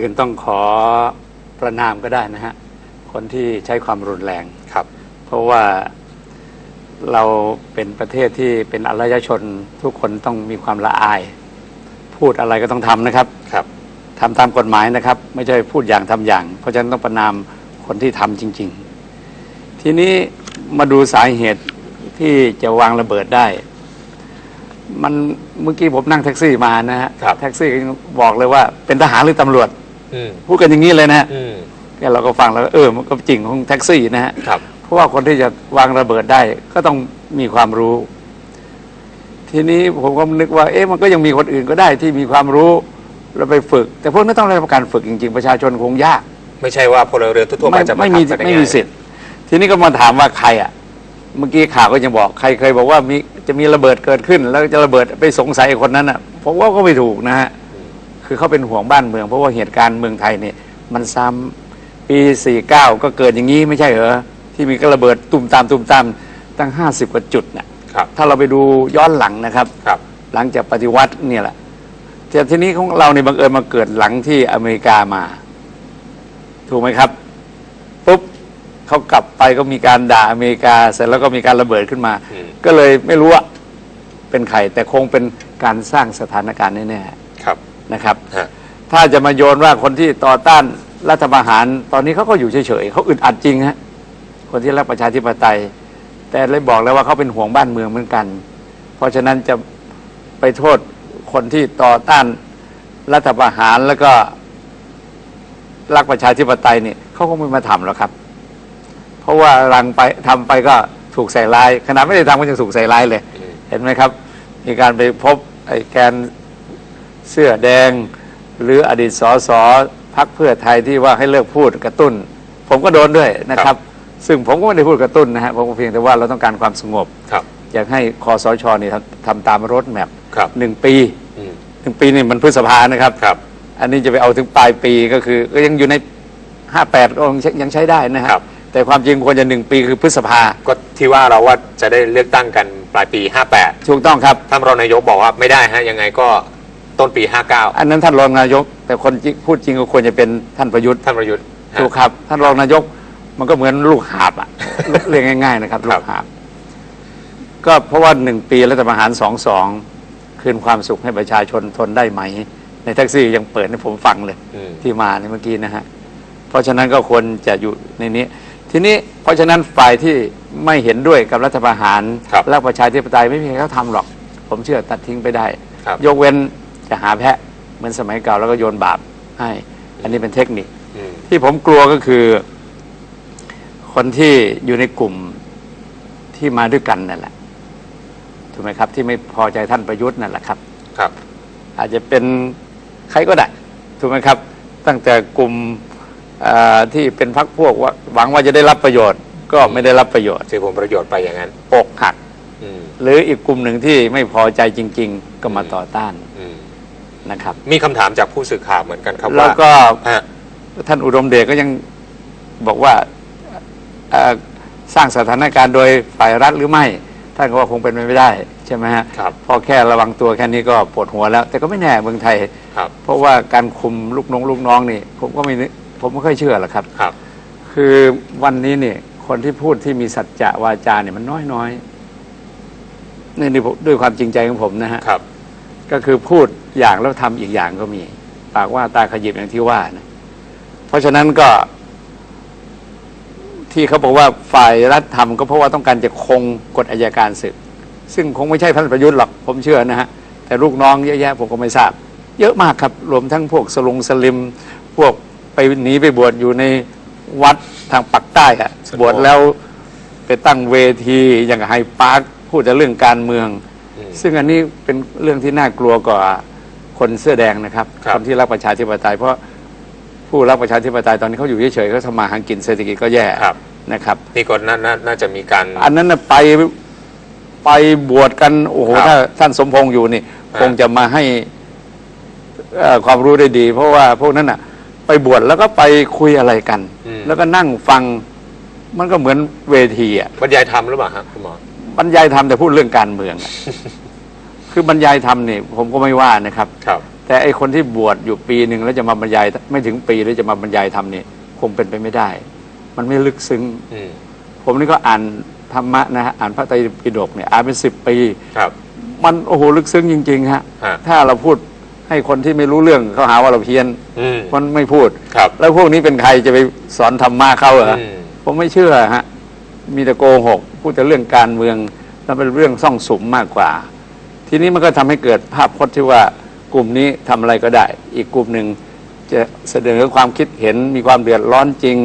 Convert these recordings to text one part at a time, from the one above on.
อื่นต้องขอประนามก็ได้นะฮะ คนที่ใช้ความรุนแรงครับ เพราะว่าเราเป็นประเทศที่เป็นอารยชนทุกคนต้องมีความละอาย พูดอะไรก็ต้องทำนะครับครับทำตามกฎหมายนะครับ ไม่ใช่พูดอย่างทำอย่าง เพราะฉะนั้นต้องประนามคนที่ทำจริง ๆ ทีนี้มาดูสาเหตุที่จะวางระเบิดได้ มันเมื่อกี้ผมนั่งแท็กซี่มานะฮะครับแท็กซี่ก็ยังบอกเลยว่าเป็นทหารหรือตำรวจอืม พูดกันอย่างนี้เลยนะฮะอืมแกเราก็ฟังแล้วก็เออมันก็จริงของแท็กซี่นะฮะครับเพราะว่าคนที่จะวางระเบิดได้ก็ต้องมีความรู้ ทีนี้ผมก็นึกว่า เอ๊ะมันก็ยังมีคนอื่นก็ได้ที่มีความรู้เราไปฝึก แต่พวกนั้นต้องได้รับการฝึกจริง ๆ ประชาชนคงยาก ไม่ใช่ว่าพลเรือนทั่วๆไปไม่จะาไม่มีทำกันด้ไม่มีง่ายสิทธิ์ ทีนี้ก็มาถามว่าใครอะเมื่อกี้ข่าวก็ยังบอกใครเคยบอกว่ามีจะมีระเบิดเกิดขึ้น แล้วจะระเบิดไปสงสัยไอ้คนนั้นอะผมว่าก็ไม่ถูกนะฮะ คือเขาเป็นห่วงบ้านเมือง เพราะว่าเหตุการณ์เมืองไทยเนี่ยมันซ้ำปี49ก็เกิดอย่างนี้ไม่ใช่เหรอที่มีกระเบิดตุ่มตามตุ่มตามตั้ง 50กว่าจุดน่ะครับถ้าเราไปดูย้อนหลังนะครับครับหลังจากปฏิวัติเนี่ยแหละแต่ทีนี้ของเราในยบังเอิญมาเกิดหลังที่อเมริกามา ถูกไหมครับปุ๊บเขากลับไปก็มีการด่าอเมริกา เสร็จแล้วก็มีการระเบิดขึ้นมาอืมก็เลยไม่รู้ว่าเป็นใครแต่คงเป็นการสร้างสถานการณ์แน่ๆครับ นะครับ ฮะ ถ้าจะมาโยนว่าคนที่ต่อต้านรัฐประหารตอนนี้เขาก็อยู่เฉยๆเขาอึดอัดจริงฮะคนที่รักประชาธิปไตย แต่เลยบอกแล้วว่าเขาเป็นห่วงบ้านเมืองเหมือนกัน เพราะฉะนั้นจะไปโทษคนที่ต่อต้านรัฐประหารแล้วก็รักประชาธิปไตยเนี่ยเขาคงไม่มาทำหรอกครับ เพราะว่ารังไปทำไปก็ถูกใส่ร้ายขนาดไม่ได้ทำก็ยังถูกใส่ร้ายเลย อืม เห็นไหมครับ มีการไปพบไอ้แกน เสื้อแดง หรืออดีตสสพักเพื่อไทยที่ว่าให้เลิกพูดกระตุ้น ผมก็โดนด้วยนะครับ ซึ่งผมก็ไม่ได้พูดกระตุ้นนะฮะผมก็เพียงแต่ว่าเราต้องการความสงบครับอยากให้คอสชนี่ทำทำตามรถแมพครับหนึ่งปีอืมหนึ่งปีนี่มันพฤษภานะครับครับอันนี้จะไปเอาถึงปลายปีก็คือ ก็ยังอยู่ในห้าแปดก็ยังใช้ยังใช้ได้นะฮะครับแต่ความจริงควรจะหนึ่งปีคือพฤษภา ก็ที่ว่าเราว่าจะได้เลือกตั้งกันปลายปี 58 ถูกต้องครับท่านรองนายกบอกว่าไม่ได้ฮะยังไงก็ ต้นปี 59 อันนั้นท่านรองนายก แต่คนจริงพูดจริงก็ควรจะเป็นท่านประยุทธ์ท่านประยุทธ์ฮะถูกครับท่านรองนายกมันก็เหมือนลูกหาบอะเรียกง่าย ๆ นะครับคลูรับกหาบ ก็เพราะว่าหนึ่งปีรัฐประหารสองสองคืนความสุขให้ประชาชนทนได้ไหม ในแท็กซี่ยังเปิดให้ผมฟังเลยอืมที่มาในเมื่อกี้นะฮะเพราะฉะนั้นก็ควรจะอยู่ในนี้ ทีนี้เพราะฉะนั้นฝ่ายที่ไม่เห็นด้วยกับรัฐประหารครับและประชาธิปไตยไม่มีใครเขาทำหรอก ผมเชื่อตัดทิ้งไปได้ครับยกเว้น จะหาแพะเหมือนสมัยเก่าแล้วก็โยนบาปให้ อันนี้เป็นเทคนิคอืมที่ผมกลัวก็คือ คนที่อยู่ในกลุ่มที่มาด้วยกันนั่นแหละถูกไหมครับ ที่ไม่พอใจท่านประยุทธ์นั่นแหละครับ ครับ อาจจะเป็นใครก็ได้ถูกไหมครับ ตั้งแต่กลุ่มเอ่อที่เป็นพรรคพวกว่าหวังว่าจะได้รับประโยชน์ ก็ไม่ได้รับประโยชน์ถือผลประโยชน์ไปอย่างนั้นอกหักอืมหรืออีกกลุ่มหนึ่งที่ไม่พอใจจริง ๆ ก็มาต่อต้านอืม นะครับ มีคำถามจากผู้สื่อข่าวเหมือนกันครับแล้วว่าก็ฮะท่านอุดมเดชก็ยังบอกว่าเอ่อสร้างสถานการณ์โดยฝ่ายรัฐหรือไม่ ท่านก็ว่าคงเป็นไปไม่ได้ใช่ไหมฮะครับพอแค่ระวังตัวแค่นี้ก็ปวดหัวแล้ว แต่ก็ไม่แน่เมืองไทย ครับเพราะว่าการคุมลูกน้องลูกน้องนี่ ผมก็ไม่นึกผมไม่ค่อยเชื่อหรอกครับ ครับ คือวันนี้เนี่ยคนที่พูดที่มีสัจจะวาจาเนี่ยมันน้อยน้อยๆนี่นี่ผมด้วยความจริงใจของผมนะฮะ ครับ ก็คือพูดอย่างแล้วทำอีกอย่างก็มี ปากว่าตาขยิบอย่างที่ว่านะเพราะฉะนั้นก็ ที่เขาบอกว่าฝ่ายรัฐทำก็เพราะว่าต้องการจะคงกฎอายการศึก ซึ่งคงไม่ใช่ท่านประยุทธ์หรอกผมเชื่อนะฮะแต่ลูกน้องเยอะแยะผมก็ไม่ทราบ เยอะมากครับ รวมทั้งพวกสลุงสลิม พวกไปหนีไปบวชอยู่ในวัดทางปักใต้อะบวชแล้วไปตั้งเวทีอย่างไฮปาร์คพูดแต่เรื่องการเมือง ซึ่งอันนี้เป็นเรื่องที่น่ากลัวกว่าคนเสื้อแดงนะครับครับ นที่รักประชาธิปไตยเพราะผู้รักประชาธิปไตยตอนนี้เขาอยู่เฉยๆเขาทำมาหากินเศรษฐกิจก็แย่ครับ นะครับ นี่ก็น่าน่าน่าจะมีการ อันนั้นนะไปไปบวชกันโอ้โหครับถ้าท่านสมพงษ์อยู่นี่ อ่า คงจะมาให้เอ่อความรู้ได้ดี เพราะว่าพวกนั้นน่ะ ไปบวชแล้วก็ไปคุยอะไรกัน อืมแล้วก็นั่งฟังมันก็เหมือนเวทีอะบรรยายธรรมหรือเปล่าฮะคุณหมอ บรรยายธรรมแต่พูดเรื่องการเมืองอะคือบรรยายธรรมนี่ผมก็ไม่ว่านะครับ ครับ แต่ไอคนที่บวชอยู่ปีหนึ่งแล้วจะมาบรรยายไม่ถึงปีแล้วจะมาบรรยายทำนี่คงเป็นไปไม่ได้ มันไม่ลึกซึ้ง อืมผมนี่ก็อ่านธรรมะนะฮะอ่านพระไตรปิฎกเนี่ยอ่านเป็นสิบปี ครับ มันโอ้โหลึกซึ้งจริงๆฮะฮะ ถ้าเราพูดให้คนที่ไม่รู้เรื่องเขาหาว่าเราเพี้ยนอืมมันไม่พูด ครับ แล้วพวกนี้เป็นใครจะไปสอนธรรมะเขาเหรออืม ผมไม่เชื่อฮะ มีแต่โกหกพูดแต่เรื่องการเมืองแล้วเป็นเรื่องซ่องสุมมากกว่า ทีนี้มันก็ทำให้เกิดภาพพจน์ที่ว่ากลุ่มนี้ทำอะไรก็ได้ อีกกลุ่มหนึ่งจะเสนอความคิดเห็นมีความเดือดร้อนจริง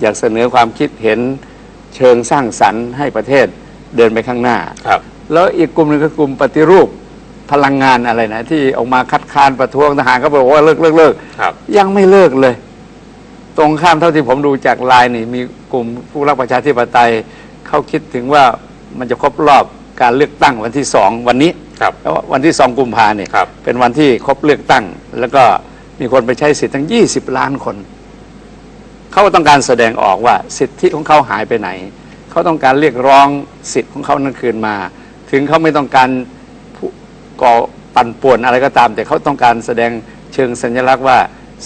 อยากเสนอความคิดเห็นเชิงสร้างสรรค์ให้ประเทศเดินไปข้างหน้าครับ แล้วอีกกลุ่มหนึ่งก็กลุ่มปฏิรูปพลังงานอะไรนะ ที่ออกมาคัดค้านประท้วงทหารก็บอกว่าเลิกเลิกเลิกครับยังไม่เลิกเลย ตรงข้ามเท่าที่ผมดูจากไลน์นี่มีก ลุ่มผู้รักประชาธิปไตยเขาคิดถึงว่ามันจะครบรอบการเลือกตั้งวันที่สองวันนี้ครับแล้ววันที่สองกุมภาเนี่ยครับเป็นวันที่ครบเลือกตั้ง แล้วก็มีคนไปใช้สิทธิ์ทั้ง 20 ล้านคน เขาก็ต้องการแสดงออกว่าสิทธิของเขาหายไปไหน เขาต้องการเรียกร้องสิทธิ์ของเขานั้นคืนมา ถึงเขาไม่ต้องการผู้ก่อปั่นป่วนอะไรก็ตาม แต่เขาต้องการแสดงเชิงสัญลักษณ์ว่า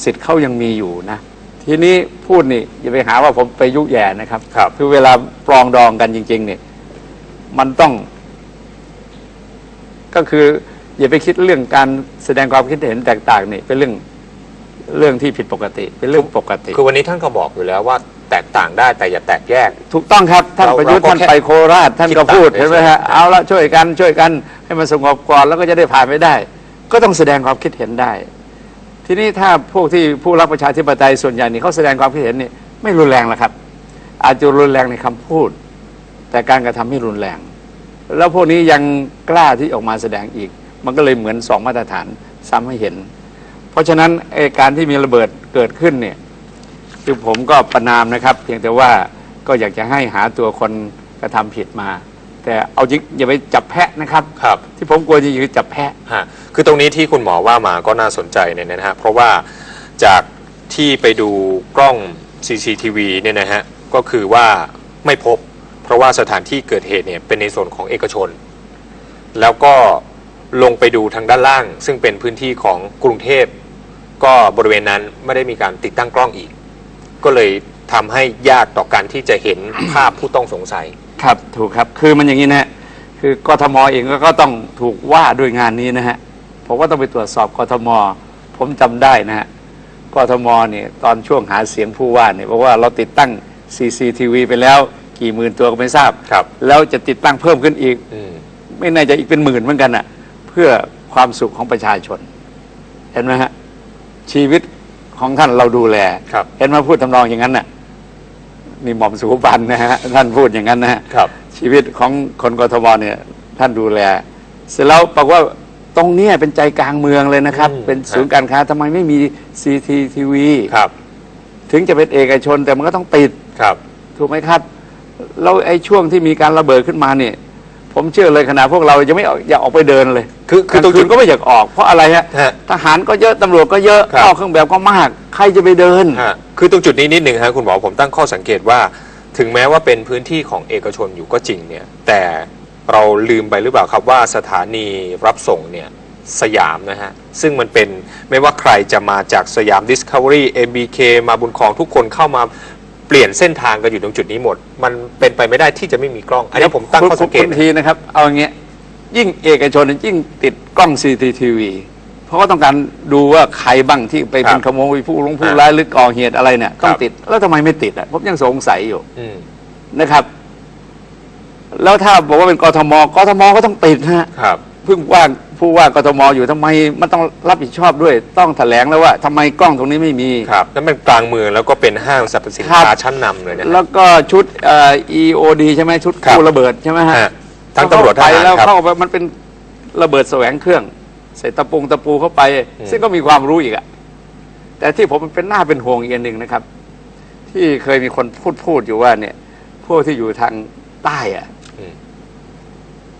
สิทธิ์เขายังมีอยู่นะ ทีนี้พูดนี่อย่าไปหาว่าผมไปยุแย่นะครับครับ คือเวลาปรองดองกันจริง ๆ เนี่ย มันต้อง ก็คือ อย่าไปคิดเรื่องการแสดงความคิดเห็นแตกต่างนี่เป็นเรื่องเรื่องที่ผิดปกติ เป็นเรื่องปกติ คือวันนี้ท่านก็บอกอยู่แล้วว่าแตกต่างได้แต่อย่าแตกแยก ถูกต้องครับท่านเราประยุทธ์เราก็ท่านแค่ไปโคราชท่านก็พูดคิดต่างเห็นไหมฮะเฉยๆ เอาละช่วยกันช่วยกันให้มันสงบก่อนแล้วก็จะได้ผ่านไปได้ ก็ต้องแสดงความคิดเห็นได้ ทีนี้ถ้าพวกที่ผู้รักประชาธิปไตยส่วนใหญ่นี่เขาแสดงความคิดเห็นนี่ไม่รุนแรงหรอกครับ อาจจะรุนแรงในคำพูด แต่การกระทำไม่รุนแรง แล้วพวกนี้ยังกล้าที่ออกมาแสดงอีก มันก็เลยเหมือนสองมาตรฐานซ้ำให้เห็น เพราะฉะนั้นการที่มีระเบิดเกิดขึ้นเนี่ยคือผมก็ประนามนะครับ เพียงแต่ว่าก็อยากจะให้หาตัวคนกระทำผิดมา แต่เอาจริงอย่าไปจับแพะนะครับ ครับ ที่ผมกลัวจริงๆคือจับแพะ ฮะคือตรงนี้ที่คุณหมอว่ามาก็น่าสนใจเนี่ยนะฮะเพราะว่าจากที่ไปดูกล้อง CCTV เนี่ยนะฮะก็คือว่าไม่พบ เพราะว่าสถานที่เกิดเหตุเนี่ยเป็นในส่วนของเอกชน แล้วก็ลงไปดูทางด้านล่าง ซึ่งเป็นพื้นที่ของกรุงเทพ ก็บริเวณนั้นไม่ได้มีการติดตั้งกล้องอีก ก็เลยทำให้ยากต่อการที่จะเห็นภาพผู้ต้องสงสัย ครับถูกครับคือมันอย่างนี้นะฮะคือกทมเองก็ต้องถูกว่าด้วยงานนี้นะฮะผมว่าต้องไปตรวจสอบกทม ผมจำได้นะฮะกทมเนี่ยตอนช่วงหาเสียงผู้ว่าเนี่ยบอกว่าเราติดตั้ง CCTV ไปแล้ว กี่หมื่นตัวก็ไม่ทราบ ครับ แล้วจะติดตั้งเพิ่มขึ้นอีก อืม ไม่น่าจะอีกเป็นหมื่นเหมือนกันน่ะ เพื่อความสุขของประชาชน เห็นไหมฮะชีวิตของท่านเราดูแล ครับ เห็นมาพูดทำนองอย่างนั้นน่ะ นี่หม่อมสุบันนะฮะท่านพูดอย่างนั้นนะฮะครับ ชีวิตของคนกทมเนี่ยท่านดูแล เสร็จแล้วบอกว่าตรงเนี้ยเป็นใจกลางเมืองเลยนะครับ อืม เป็นศูนย์การค้าทำไมไม่มี CCTV ครับถึงจะเป็นเอกชนแต่มันก็ต้องติด ครับ ถูกไหมครับ แล้วไอ้ช่วงที่มีการระเบิดขึ้นมาเนี่ย ผมเชื่อเลยขนาดพวกเรายังไม่ออกอยากออกไปเดินเลยคือคือตรงกลางจุคืดนก็ไม่อยากออกเพราะอะไรฮะฮะทหารก็เยอะตำรวจก็เยอะครับ นอกเครื่องแบบก็มาก ใครจะไปเดิน ฮะคือตรงจุดนี้นิดหนึ่งฮะคุณหมอผมตั้งข้อสังเกตว่า ถึงแม้ว่าเป็นพื้นที่ของเอกชนอยู่ก็จริงเนี่ย แต่เราลืมไปหรือเปล่าครับว่าสถานีรับส่งเนี่ยสยามนะฮะ ซึ่งมันเป็นไม่ว่าใครจะมาจากสยาม Discovery MBK มาบุญครองทุกคนเข้ามา เปลี่ยนเส้นทางกันอยู่ตรงจุดนี้หมด มันเป็นไปไม่ได้ที่จะไม่มีกล้อง อันนี้ผมตั้งข้อสังเกตคุณทีนะครับ เอาอย่างเงี้ยยิ่งเอกชนยิ่งติดกล้อง CCTV เพราะว่าต้องการดูว่าใครบ้างที่ไปเป็นครับขโมยผู้ลงผู้อ่าร้ายหรือก่อเหตุอะไรเนี่ยต้องครับติดแล้วทำไมไม่ติดอะผมยังสงสัยอยู่อืมนะครับ แล้วถ้าบอกว่าเป็นกทมกทมก็ต้องติดฮะครับเพิ่งว่า ผู้ว่ากทมอยู่ทำไมมันต้องรับผิดชอบด้วยต้องแถลงแล้วว่าทำไมกล้องตรงนี้ไม่มี ครับนั่นเป็นกลางเมืองแล้วก็เป็นห้างสรรพสินครัค้าบชั้นนำเลยนะฮะแล้วก็ชุดเอ่อ EOD ใช่ไหมชุดครับกู้ระเบิดใช่ไหมฮะฮะทั้งตำรวจทเข้าไปหารแล้วครับ เข้าไปมันเป็นระเบิดแสวงเครื่อง ใส่ตะปูตะปูเข้าไป อืม ซึ่งก็มีความรู้อีกอะแต่ที่ผมเป็นหน้าเป็นห่วงอีกอันหนึ่งนะครับ ที่เคยมีคนพูดพูดอยู่ว่าเนี่ย พวกที่อยู่ทางใต้อะอืม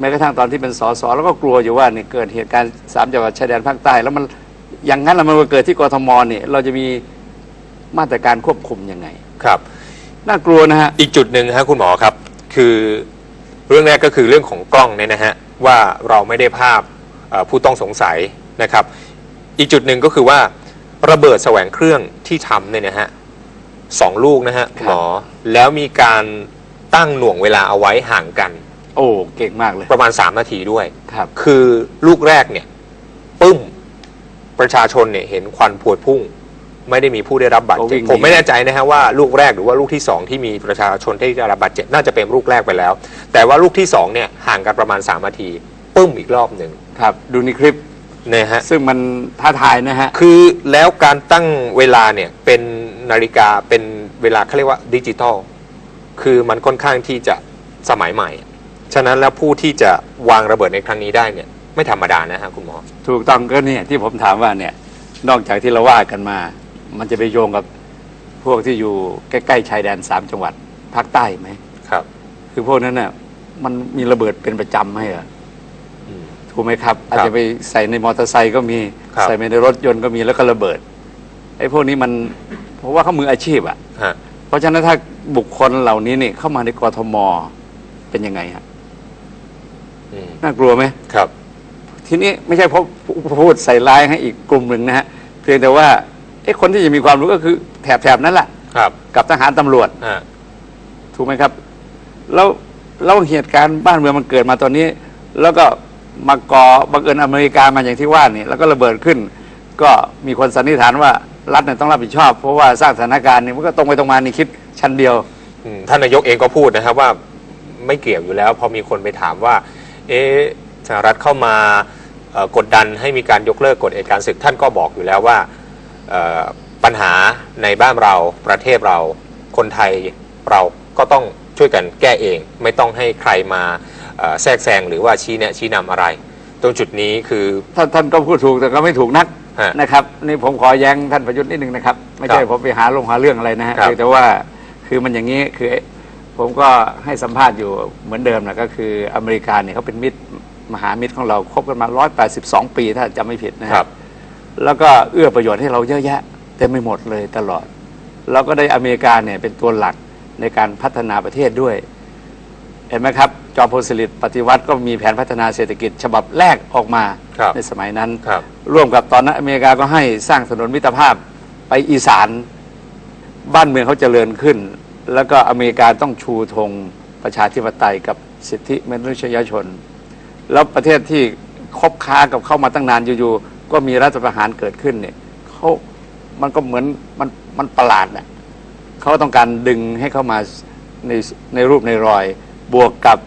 แม้กระทั่งตอนที่เป็นสสแล้วก็กลัวอยู่ว่าเนี่ยเกิดเหตุการณ์สามจังหวัดชายแดนภาคใต้แล้วมันอย่างนั้นแล้วมันมาเกิดที่กทมเนี่ยเราจะมีมาตรการควบคุมยังไง ครับ น่ากลัวนะฮะ อีกจุดหนึ่งฮะคุณหมอครับ คือเรื่องแรกก็คือเรื่องของกล้องเนี่ยนะฮะว่าเราไม่ได้ภาพเอ่อผู้ต้องสงสัยนะครับ อีกจุดหนึ่งก็คือว่าระเบิดแสวงเครื่องที่ทำเนี่ยนะฮะสองลูกนะฮะครับหมอแล้วมีการตั้งหน่วงเวลาเอาไว้ห่างกัน โอ้เก่งมากเลยประมาณ 3 นาทีด้วย ครับ คือลูกแรกเนี่ยปึ้มประชาชนเนี่ยเห็นควันพวยพุ่ง ไม่ได้มีผู้ได้รับบาดก็วิ่เจ็บงหนีผมไม่แน่ใจนะฮะว่าลูกแรกหรือว่าลูกที่สองที่มีประชาชนที่ได้รับบาดเจ็บน่าจะเป็นลูกแรกไปแล้ว แต่ว่าลูกที่สองเนี่ยห่างกันประมาณ3นาทีปึ้มอีกรอบหนึ่งครับ ดูในคลิปนะฮะซึ่งมันท้าทายนะฮะคือแล้วการตั้งเวลาเนี่ยเป็นนาฬิกาเป็นเวลาเขาเรียกว่าดิจิตอลคือมันค่อนข้างที่จะสมัยใหม่ ฉะนั้นแล้วผู้ที่จะวางระเบิดในครั้งนี้ได้เนี่ยไม่ธรรมดานะฮะคุณหมอ ถูกต้องก็เนี่ยที่ผมถามว่าเนี่ยนอกจากที่เราว่ากันมา มันจะไปโยงกับพวกที่อยู่ใกล้ๆชายแดนสามจังหวัดภาคใต้ไหมครับ คือพวกนั้นน่ะมันมีระเบิดเป็นประจำไหมเหรออืมถูกไหมครับ อาจจะไปใส่ในมอเตอร์ไซค์ก็มีครับใส่ไปในรถยนต์ก็มีแล้วก็ระเบิดไอ้พวกนี้มันเพราะว่าเขามืออาชีพอะฮะเพราะฉะนั้นถ้าบุคคลเหล่านี้เนี่ยเข้ามาในกรทมเป็นยังไงฮะอืม น่ากลัวไหมครับ ทีนี้ไม่ใช่เพราะพูดใส่ร้ายให้อีกกลุ่มหนึ่งนะฮะเพียงแต่ว่าไอ้คนที่จะมีความรู้ก็คือแถบแถบๆนั้นแหละครับ กับทหารตำรวจฮะถูกไหมครับแล้วแล้วเหตุการณ์บ้านเมืองมันเกิดมาตอนนี้ แล้วก็มาก่อบังเอิญอเมริกามาอย่างที่ว่านี่แล้วก็ระเบิดขึ้น ก็มีคนสันนิษฐานว่ารัฐเนี่ยต้องรับผิดชอบ เพราะว่าสร้างสถานการณ์นี่มันก็ตรงไปตรงมานี่คิดชั้นเดียว อืมท่านนายกเองก็พูดนะครับว่าไม่เกี่ยวอยู่แล้ว พอมีคนไปถามว่า เอ๊ะสหรัฐเข้ามาเอ่อกดดันให้มีการยกเลิกกฎอัยการศึกท่านก็บอกอยู่แล้วว่าเอ่อปัญหาในบ้านเราประเทศเราคนไทยเราก็ต้องช่วยกันแก้เอง ไม่ต้องให้ใครมาเอ่อแทรกแซงหรือว่าชี้แนะชี้นำอะไร ตรงจุดนี้คือท่านท่านก็พูดถูกแต่ก็ไม่ถูกนักฮะนะครับนี่ผมขอแย้งท่านประยุทธ์นิดนึงนะครับ ไม่ใช่ครับผมไปหาลงหาเรื่องอะไรนะฮะครับเพียงแต่ว่าคือมันอย่างนี้คือ ผมก็ให้สัมภาษณ์อยู่เหมือนเดิมนะก็คืออเมริกาเนี่ยเขาเป็นมิตรมหามิตรของเราคบกันมา 182 ปีถ้าจำไม่ผิดนะฮะครับแล้วก็เอื้อประโยชน์ให้เราเยอะแยะเต็มไปหมดเลยตลอด เราก็ได้อเมริกาเนี่ยเป็นตัวหลักในการพัฒนาประเทศด้วย เห็นไหมครับ จอมพลสฤษดิ์ปฏิวัติก็มีแผนพัฒนาเศรษฐกิจฉบับแรกออกมาครับ ในสมัยนั้น ครับ ร่วมกับตอนนั้นอเมริกาก็ให้สร้างถนนมิตรภาพไปอีสาน บ้านเมืองเขาเจริญขึ้น แล้วก็อเมริกาต้องชูธงประชาธิปไตยกับสิทธิมนุษยชน แล้วประเทศที่คบค้ากับเข้ามาตั้งนานอยู่ๆก็มีรัฐประหารเกิดขึ้นเนี่ยเขามันก็เหมือนมันมันประหลาดน่ะเขาต้องการดึงให้เข้ามาในในรูปในรอย บวกกับ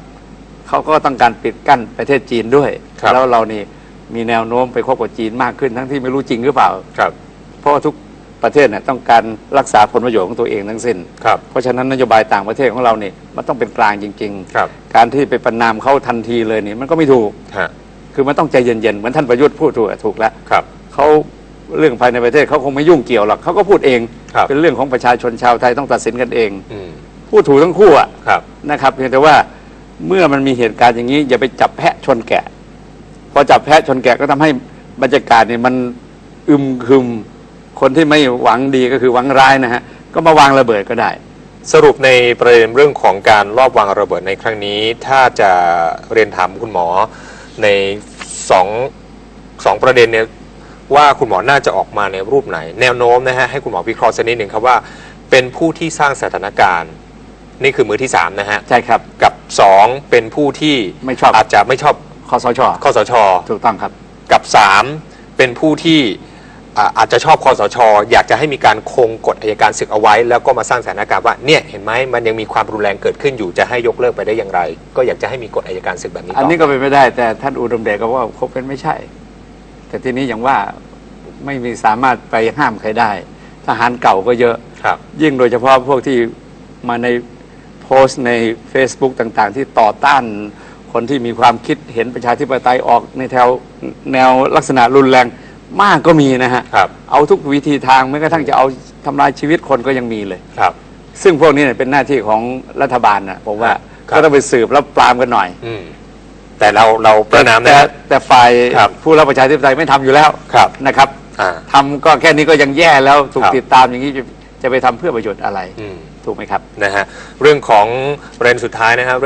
เขาก็ต้องการปิดกั้นประเทศจีนด้วยครับแล้วเรานี่มีแนวโน้มไปคบกับจีนมากขึ้นทั้งที่ไม่รู้จริงหรือเปล่าครับเพราะว่าทุก ประเทศเนี่ยต้องการรักษาผลประโยชน์ของตัวเองทั้งสิ้น ครับ เพราะฉะนั้นนโยบายต่างประเทศของเราเนี่ยมันต้องเป็นกลางจริง ครับ ๆ การที่ไปประนามเขาทันทีเลยนี่มันก็ไม่ถูก ฮะ คือมันต้องใจเย็นๆเหมือนท่านประยุทธ์พูดถูกอะถูกแล้ว ครับ เขาเรื่องภายในประเทศเขาคงไม่ยุ่งเกี่ยวหรอกเขาก็พูดเอง ครับ เป็นเรื่องของประชาชนชาวไทยต้องตัดสินกันเอง อืมพูดถูกทั้งคู่อะครับ นะครับเพียงแต่ว่าเมื่อมันมีเหตุการณ์อย่างนี้ อย่าไปจับแพะชนแกะ พอจับแพะชนแกะก็ทำให้บรรยากาศเนี่ยมันอึมครึม คนที่ไม่หวังดีก็คือหวังร้ายนะฮะก็มาวางระเบิดก็ได้ สรุปในประเด็นเรื่องของการลอบวางระเบิดในครั้งนี้ ถ้าจะเรียนถามคุณหมอในสองสองประเด็นเนี่ยว่าคุณหมอน่าจะออกมาในรูปไหน แนวโน้มนะฮะให้คุณหมอวิเคราะห์สักนิดหนึ่งครับว่า เป็นผู้ที่สร้างสถานการณ์ นี่คือมือที่สามนะฮะใช่ครับ กับสองเป็นผู้ที่ไม่ชอบ อาจจะไม่ชอบคอสชคอสช ถูกต้องครับ กับสามเป็นผู้ที่ อ่าอาจจะชอบคอสช อยากจะให้มีการคงกฎอายการศึกเอาไว้ แล้วก็มาสร้างสถานการณ์ว่าเนี่ยเห็นไหมมันยังมีความรุนแรงเกิดขึ้นอยู่จะให้ยกเลิกไปได้อย่างไร ก็อยากจะให้มีกฎอายการศึกแบบนี้ต่อัอนนี้ก็เป็นไม่ได้ แต่ท่านอุดมเดชก็ว่าคงเป็นไม่ใช่ แต่ทีนี้อย่างว่าไม่มีสามารถไปห้ามใครได้ ทหารเก่าก็เยอะ ครับ ยิ่งโดยเฉพาะพวกที่มาในโพสต์ใน Facebook ต่างๆ ที่ต่อต้านคนที่มีความคิดเห็นประชาธิปไตยออกในแถวแนวลักษณะรุนแรง มากก็มีนะฮะครับเอาทุกวิธีทางแม้กระทั่งจะเอาทำลายชีวิตคนก็ยังมีเลย ครับ ซึ่งพวกนี้เนี่ยเป็นหน้าที่ของรัฐบาลนะผมว่าครับ ก็ต้องไปสืบแล้วปรามกันหน่อย อืมแต่เราเราประนามนะแต่ฮะ แต่ฝ่ายครับผู้รับประชาธิปไตยไม่ทำอยู่แล้วครับนะครับอ่าทำก็แค่นี้ก็ยังแย่แล้วถูกครับ ติดตามอย่างนี้จะจะไปทำเพื่อประโยชน์อะไร อืมถูกไหมครับ นะฮะเรื่องของประเด็นสุดท้ายนะครับเรื่อง